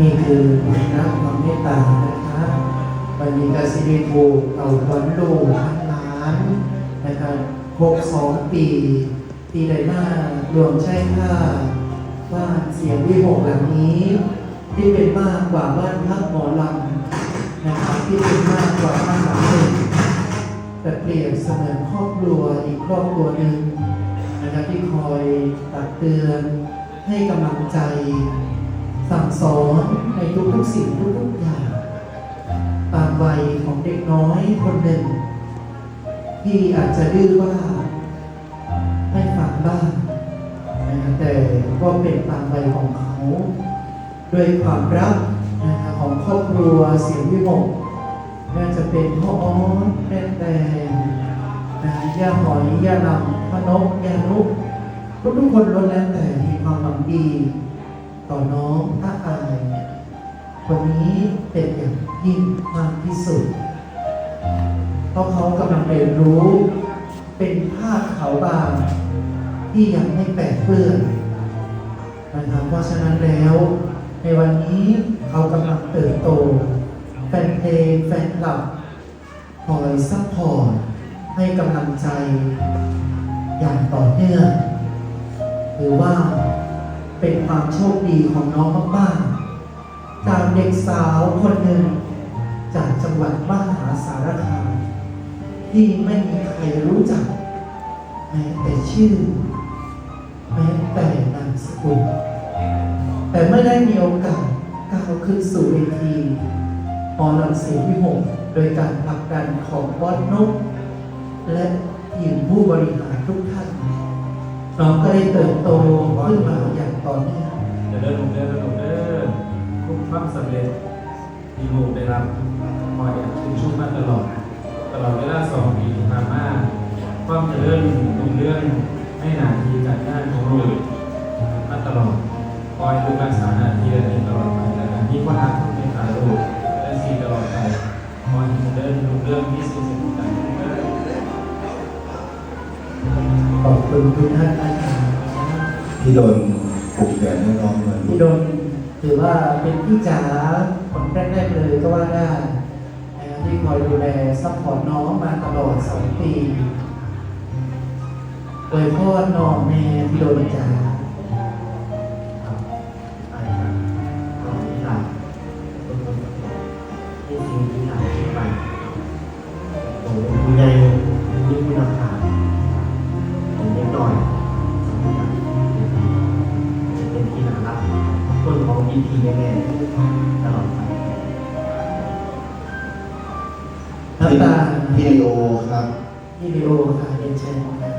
นี่คือรักความเมตตานะคะวันนี้กสิริภูเอาขวัญลูกพันล้านนะครับหกสองปี ปีใดหน้ารวมใช้ค่าบ้านเสียงวิหกหลังนี้ ที่เป็นมากกว่าบ้านพักหมอลำนะครับที่เป็นมากกว่าบ้านหลังหนึ่งแต่เปรียบเสมือนครอบครัวอีกครอบครัวหนึ่งนะครับที่คอยตักเตือนให้กำลังใจ สั่งสอนในทุกๆสิ่งทุกๆอย่าง ตามวัยของเด็กน้อยคนหนึ่ง ที่อาจจะดื้อว่าให้ฟังบ้างนะแต่ก็เป็นตามวัยของเขา ด้วยความรักนะครับของครอบครัวเสียงวิหกน่าจะเป็นพ่ออ้อนแม่แต่นะย่าหอยย่าลำพนกย่านุกทุกทุกๆคนล้วนแล้วแต่มีความหวังดี ต่อน้องพระอายคนนี้เป็นอย่างยิ่งมากที่สุด เพราะเขากำลังเรียนรู้ เป็นผ้าขาวบางที่ยังไม่แปดเปื้อนนะครับเพราะฉะนั้นแล้ว ในวันนี้เขากำลังเติบโต แฟนเพลงแฟนคลับคอยซัพพอร์ตให้กำลังใจอย่างต่อเนื่องหรือว่า เป็นความโชคดีของน้องมากๆ จากเด็กสาวคนหนึ่ง จากจังหวัดมหาสารคามที่ไม่มีใครรู้จักแม้แต่ชื่อแม้แต่นามสกุลแต่เมื่อได้มีโอกาสก้าวขึ้นสู่เวทีหมอลำเสียงวิหกโดยการผลักดันของบอสนุกและทีมผู้บริหารทุกท่านน้องก็ได้เติบโตขึ้นมาอย่าง ต่อเนื่องเดี๋ยวเดินลงเดินลงเดินทุกความสำเร็จที่ลูกได้รับคอยชื่นชุ่มมาตลอด ตลอดเวลาสองปีที่ผ่านมาความเจริญรุ่งเรื่องให้หนาที่การงานของลูกมาตลอดคอยดูรักษาหน้าที่และนี้ตลอดไปและมีความรักที่เป็นขาลูกและสีตลอดไปคอยเดินรุ่งเรื่องที่สุดสุดใจขอบคุณทุกท่านนะคะที่โดน ปลุกแขนน้องเหมือนพี่โดนถือว่าเป็นพี่จ๋าคนแรกๆเลยก็ว่าได้ที่คอยดูแลซัพพอร์ตน้องมาตลอดสองปีโดยพ่อน้องแม่พี่โดนจ๋าครับก็ที่หลังที่สิ่งที่ คนของพีพีแน่ๆตลอดไปน้ำตาพี่ลีโอครับพี่ลีโอค่ะเรียนเชิญค่ะ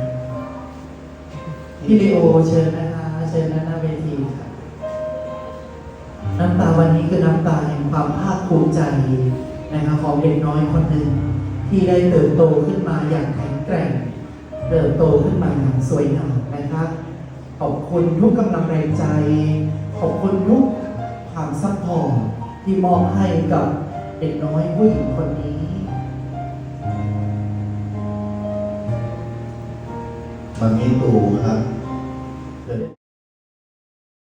พี่ลีโอเชิญนะคะเชิญด้านหน้าเวทีค่ะน้ำตาวันนี้คือน้ำตาแห่งความภาคภูมิใจนะครับของเด็กน้อยคนหนึ่งที่ได้เติบโตขึ้นมาอย่างแข็งแกร่ง เติบโตขึ้นมาอย่างสวยงามนะครับขอบคุณทุกกำลังแรงใจ ขอบคุณทุก ความซัพพอร์ตที่มอบให้กับเด็กน้อยผู้หญิงคนนี้ มันมิตูครับเกิด